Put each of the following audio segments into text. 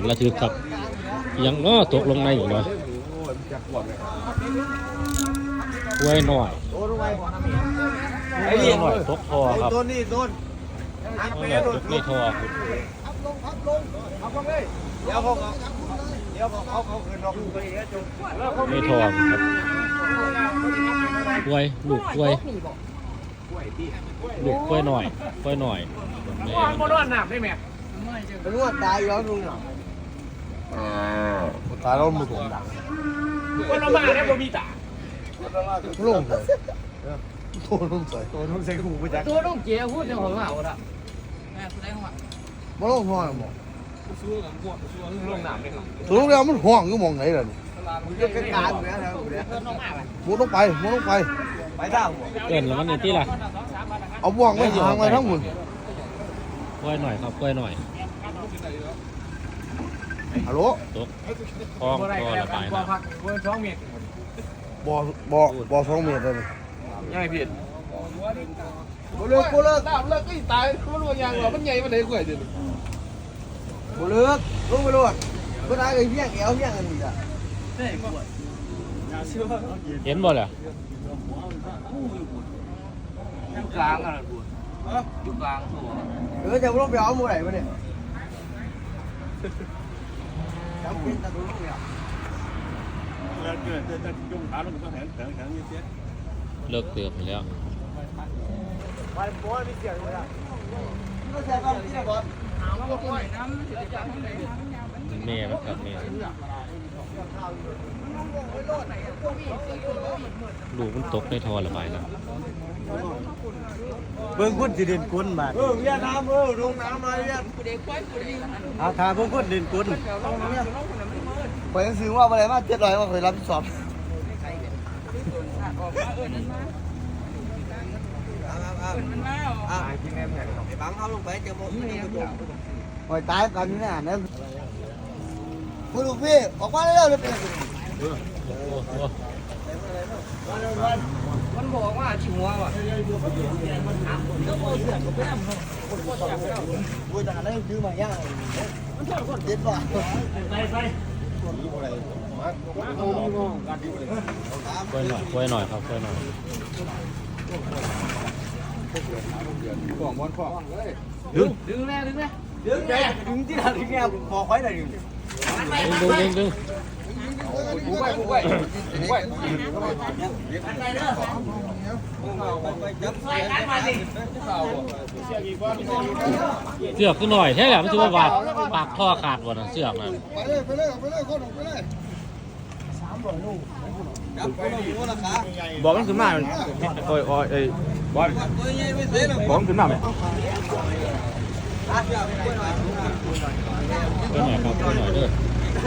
สั่นระทึกครับ ยังน้อตกลงในอยู่เนาะกล้วยหน่อยโอ้รู้ไหมกล้วยหน่อยตกทอครับต้นนี่ต้นหักกไปล้วยหน่แล้อวยตกในทอครับเอาไปเลยเดี๋ยวเขาเดี๋ยวเขาเขาคืนเราไปเองจนในทอครับกล้วยลูกกล้วยลูกกล้วยหน่อยกล้วยหน่อยแม่บ่นอนน้ำได้ไหมรู้ว่าตายแล้วลุงอะ ตายแล้วมือผมดังคนเรามาได้บ่มีตาลุงเลยตัวลุงใส่ตัวลุงใส่หูไปจักตัวต้องเจียพูดจังหวะว่าเอาละมาลงห้องหมอลงน้ำได้ครับตัวลุงแล้วมันห้องอยู่มองไหนล่ะนี่มุดลงไปมุดลงไปไปท่าเอิ้นแล้วมันนี่ที่ล่ะเอาบ่วงไว้หางไว้ทั้งหมดกล้วยหน่อยครับกล้วยหน่อย ฮัลโหลตกคลองบ่ได้ทอแล้ระวบายบ่น้พักบ่สองเมตรบ่บ่บ่สองเมตรเลยยังไงพี่บ่เลิกบ่เลิกน้ำเลิกก็ตายมันว่ายังว่ามันใหญ่มันได้กว่าเดี๋ยวบ่เลิกลงไปโลดบ่ได้ไอ้เพี้ยงแอวเพี้ยงกันนี่ล่ะำเห็นบ่ล่ะอยู่กลางอะบุญอยู่กลางตัวเออจะบ่ลงไปเอาหมู่ไหนมาเนี่ยจำ เลิกเตือไปแล้วไปบ่มีเสียงเลยอะก็ใส่บ้านที่ไหนบ่แม่มันครับแม่ ลูกมันตกในทอระบายน้เบิ่งคนสิเด่นกุนบาดเออเวียดนามเออลงน้ำมาเวียดอาถาเบิ่งคนเด่นกุนข่อยยังซื้อว่าบ่ได้มา700ว่าข่อยรับผิดชอบปล่อยตายกันนี่น่ะเนี่ยคุณลูกพี่ออกมาเร็วๆเลยเป็นำโอ้โห มันบอกว่าชิหัวว่ะกูจะได้ซื้อมาย่างเจ็ดบาทกล้วยหน่อยกล้วยหน่อยครับกล้วยหน่อยดึงดึงแน่ดึงแน่ดึงแกดึงที่ไหนดึงเนี่ยบอกไว้หน่อยดึงดึงดึงดึง กูไว้กูไว้กูไว้เสือกขึ้นหน่อยแท้แหละมันถือว่าบาดปากท่อขาดหมดนะเสือกนั่นไปเลยไปเลยไปเลยคนออกไปเลยสามร้อยลูกจับคนละหัวละขาบอกมันขึ้นมาโอ้ยโอ้ยเอ้ยบอลบอกมันขึ้นมาไหมกล้วยหน่อยครับกล้วยหน่อยเด้อ แ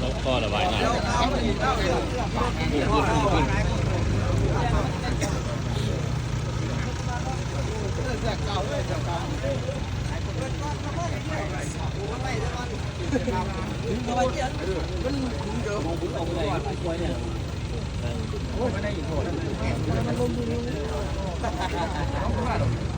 ล้วท่อระบายน้ำนี่ละนี่นี่นี่มันหน่อยมัน